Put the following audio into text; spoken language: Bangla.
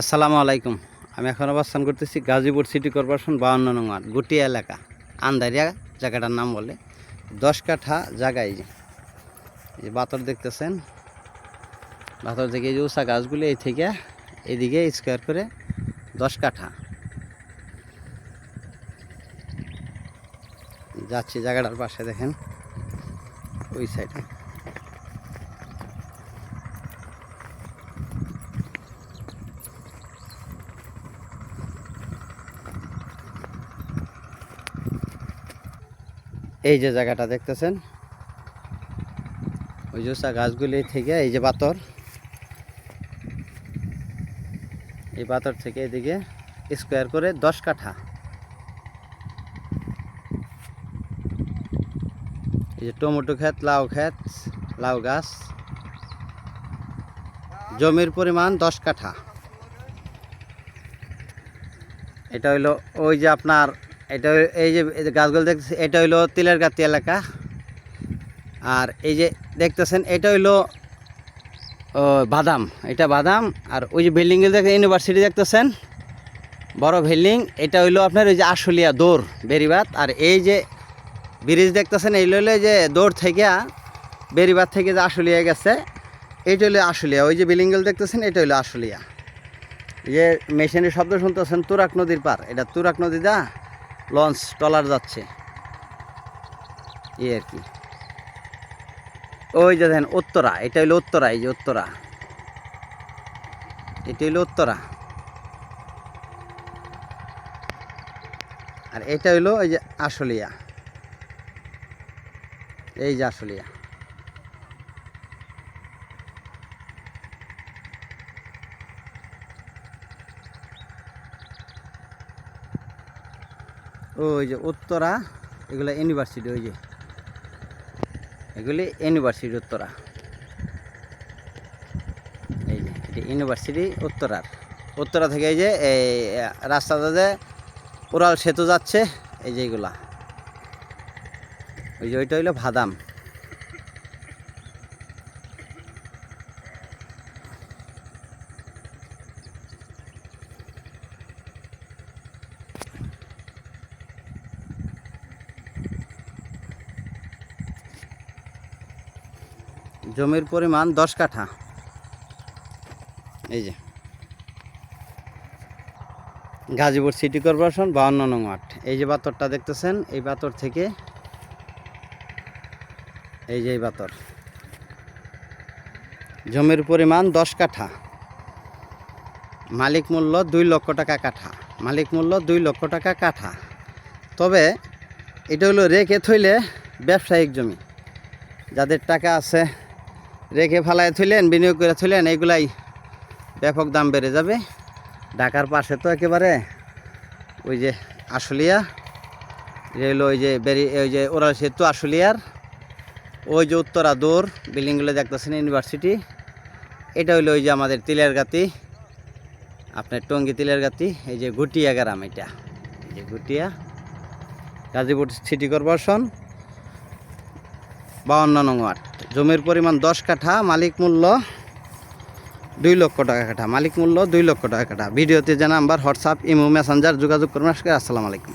আসসালামু আলাইকুম। আমি এখন অবস্থান করতেছি গাজীপুর সিটি কর্পোরেশন বাউন্ন নং গুটিয়া এলাকা, আন্দারিয়া জায়গাটার নাম বলে। দশ কাঠা জায়গায় যে। বাতর দেখতেছেন। বাতর থেকে যে উষা গাছগুলি এই থেকে এদিকে স্কোয়ার করে দশ কাঠা। যাচ্ছি জায়গাটার পাশে দেখেন, ওই সাইডে এই যে জায়গাটা দেখতেছেন? ওই যে গাছগুলি থেকে এই যে পাথর। এই পাথর থেকে এদিকে স্কোয়ার করে দশ কাঠা। এই যে টমেটো ক্ষেত, লাউ ক্ষেত, লাউ গাছ। জমির পরিমাণ দশ কাঠা। এটা হইল ওই যে আপনার এটা এই যে গাছগুলো দেখতেছে, এটা হইল তিলের গাতি এলাকা। আর এই যে দেখতেছেন, এটা হইল বাদাম। এটা বাদাম, আর ওই যে বিল্ডিংগুলো দেখেন ইউনিভার্সিটি দেখতেছেন। বড় বিল্ডিং এটা হইল আপনার ওই যে আশুলিয়া দৌড় বেরিবাদ আর এই যে ব্রিজ দেখতেছেন, এই হইল যে দৌড় থেকে বেরিবাদ থেকে যে আশুলিয়া গেছে এইটা হইল আশুলিয়া। ওই যে বিল্ডিংগুলো দেখতেছেন, এটা হইল আশুলিয়া। যে মেশিনের শব্দ শুনতেছেন, তুরাক নদীর পার এটা তুরাক নদী দা? লঞ্চ ট্রলার যাচ্ছে। এই আর কি। ওই যে দেখেন, উত্তরা, এটা হইল উত্তরা, এই যে উত্তরা। এটা হইল উত্তরা। আর এটা হইল ওই যে আশুলিয়া। এই যে আশুলিয়া। ওই যে উত্তরা, এগুলো ইউনিভার্সিটি ওই যে। এগুলি ইউনিভার্সিটি উত্তরা। এই যে, এটি ইউনিভার্সিটি উত্তরার। উত্তরা থেকে এই যে, এই রাস্তাটা যে উড়াল সেতু যাচ্ছে, এই যে ওই যে, ওইটা হইল ভাদাম। জমির পরিমাণ দশ কাঠা। এই যে। গাজীপুর সিটি কর্পোরেশন বাউন্ন নং ওয়ার্ড। এই যে বাতরটা দেখতেছেন, এই বাতর থেকে এই যে এই বাতর। জমির পরিমাণ দশ কাঠা। মালিক মূল্য দুই লক্ষ টাকা কাঠা। মালিক মূল্য দুই লক্ষ টাকা কাঠা। তবে এটা হলো রেখে থইলে ব্যবসায়িক জমি। যাদের টাকা আছে রেখে ফেলায় থইলেন, বিনিয়োগ করে থইলেন, এইগুলাই ব্যাপক দাম বেড়ে যাবে। ঢাকার পাশে তো একেবারে ওই যে আশুলিয়া, রেল ওই যে বেরি, ওই যে ওরাল সেতু আশুলিয়ার, ওই যে উত্তরা দৌড়, বিল্ডিংগুলো দেখতেছেন, ইউনিভার্সিটি। এটা হইল ওই যে আমাদের তিলের গাতি, আপনার টঙ্গি তিলের গাতি, এই যে গুটিয়া গ্রাম এটা। এই যে গুটিয়া, গাজীপুর সিটি কর্পোরেশন বাউন্ন নং ওয়ার্ড। জমির পরিমাণ দশ কাঠা, মালিক মূল্য দুই লক্ষ টাকা কাঠা, মালিক মূল্য দুই লক্ষ টাকা কাঠা। ভিডিওতে যে নাম্বার, হোয়াটসঅ্যাপ, ইমো, মেসেঞ্জার যোগাযোগ করবেন আসসালামু আলাইকুম।